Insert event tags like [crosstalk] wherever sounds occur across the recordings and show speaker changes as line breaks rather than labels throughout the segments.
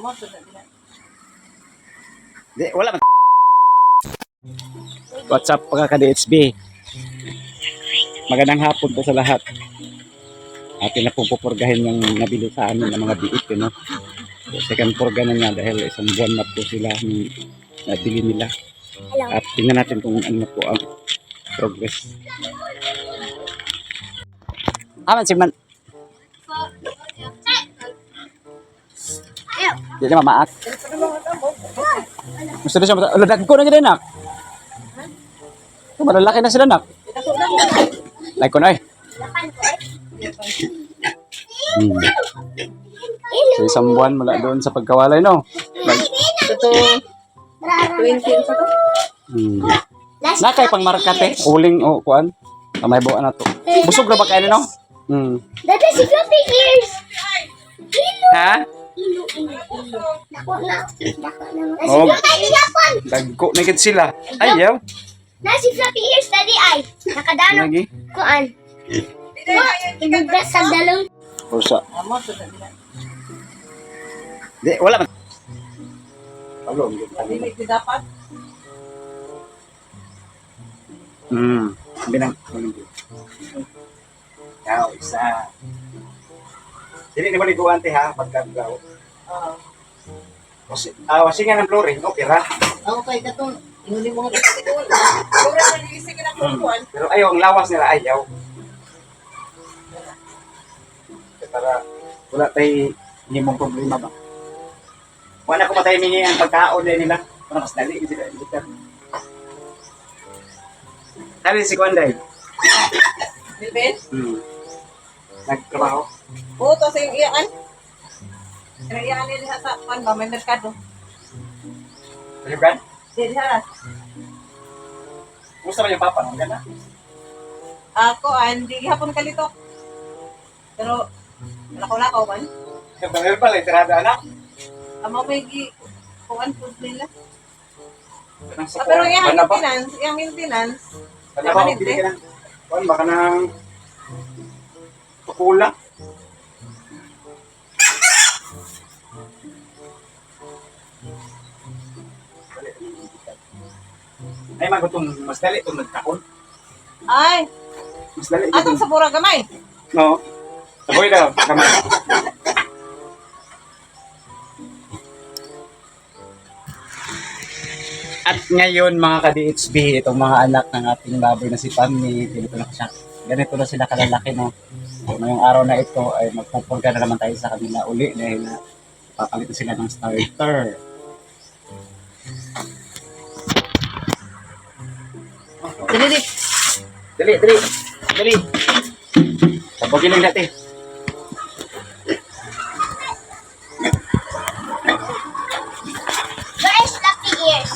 Dila.
Di, wala man. What's up mga ka-DHB? Magandang hapon po sa lahat. Atin na pong pupurgahin yung nabili sa amin ng mga biik. You know? Second purga na nga dahil isang buwan na po sila yung nabili nila. At tingnan natin kung ano po ang progress. Aman si Man. Di na mamaak. Gusto na siya mata. Ala, dagko na gina nak. Ito, malalaki na sila nak. Like ko na eh. Hmm. So, isang buwan mula doon sa pagkawalay, no?
Ito 20 sa to.
hmm. Nakay pang markate. Uling, o, kuan. Kamay buwan na to. Busog na ba kayo, no? Hmm.
Dada si floppy ears. Dako na. Dako na.
Oh.
Nasi floppy Japan.
Dagko na gid sila. Ayaw.
Nasi floppy ears daddy ay. Nakadano
Lagi.
kuan. Ibubras sa dalong.
Pusa.
Amo sa dila.
Di, wala man.
Dili ti dapat.
Hmm. Binang. Ikaw, isa. Dili ni mo ni duwante ha, pagkagaw.
Ah.
Ah, wasi nga ng flooring, okay ra.
Ako kay katong inguli mo nga dito. Ora na dili sige na kuan.
Pero ayaw, ang lawas nila ayaw. Para wala tayo hindi mong problema ba. Wala ko pa tayo mingi ang pagkaon din nila. Para mas dali sila. Kali si Kwanday.
Bilbel.
Hmm. Nagtrabaho.
Oo, to sa yung iyaan. Kaya iyaan nila sa kuan ba may merkado.
Ayugan?
Dili haras.
Gusto mo yung papa? Ang ganda.
Ako hindi hapon kalito. Pero lakaw-lakaw man.
Bangal pala, tirada anak.
Amo may gi kuan food nila.
Nang
Ah, pero yung
Ano ba?
maintenance, yung maintenance,
Ano ba? Ka ng... Kuwan, baka ng... Pakula. Ay, magutong mas dali itong nagkakon.
ay,
Mas dali
atong sa pura gamay.
No. Saboy daw. Kamay. At ngayon mga ka-DHB, itong mga anak ng ating baboy na si Pammy, ganito na siya. Ganito na sila kalalaki no. Ngayong araw na ito ay magpupurga na naman tayo sa kanila uli dahil na papalitan sila ng starter.
Dili di.
Dali, dali, dali. Sabogin lang natin.
Guys, floppy ears.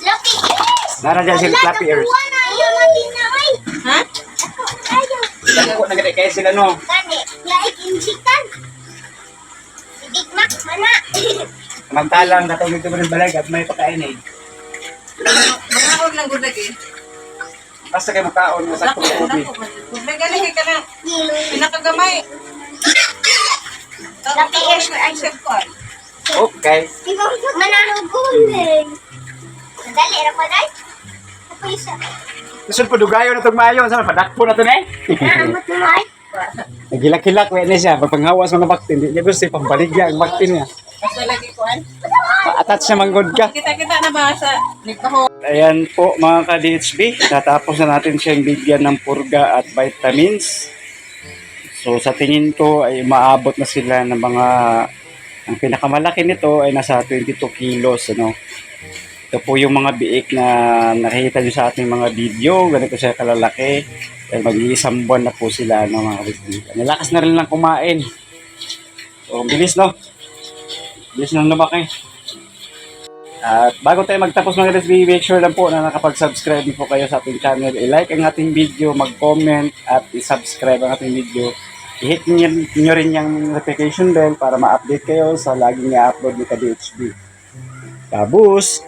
Floppy ears.
Nara dyan sila clappy ears.
Ayaw natin na ay.
Ha?
Ako, ayaw.
Dako na gani kaya sila no.
Gani, laik insikan. Idigmak, mana. [laughs]
Samantalang natawag ito rin balag at may pakain eh.
Mga lang gud lagi.
Basta kayo makaon mo sa tubig.
may gali ka na.
Nilo.
Pinakagamay. [laughs]
Lucky ears for
ay chef ko.
Okay.
Di ba, manahuguling. Dali, ra pa dai. Ako isa.
Gusto po dugayo na itong maayo. Saan? Padakpo na ito na eh.
Naamot mo ay. [laughs]
Nagilak-kilak kaya niya siya. Pagpanghawas mo na baktin. Hindi niya gusto pambaligya ang baktin niya.
Basta lagi kuan.
Pa-attach siya manggod ka.
Kita-kita na ba sa nikaho?
Ayan po mga ka-DHB. Natapos na natin siyang bigyan ng purga at vitamins. So sa tingin ko ay maabot na sila ng mga ang pinakamalaki nito ay nasa 22 kilos ano. Ito po yung mga biik na nakikita nyo sa ating mga video. Ganito siya kalalaki. Dahil mag-iisang buwan na po sila ng mga biik. Nilakas na rin lang kumain. So bilis no? Bilis nang lumaki. At bago tayo magtapos mga guys, make sure lang po na nakapag-subscribe po kayo sa ating channel. I-like ang ating video, mag-comment at i-subscribe ang ating video. I-hit nyo, rin yung notification bell para ma-update kayo sa laging i-upload ni ka-DHB. Kabus!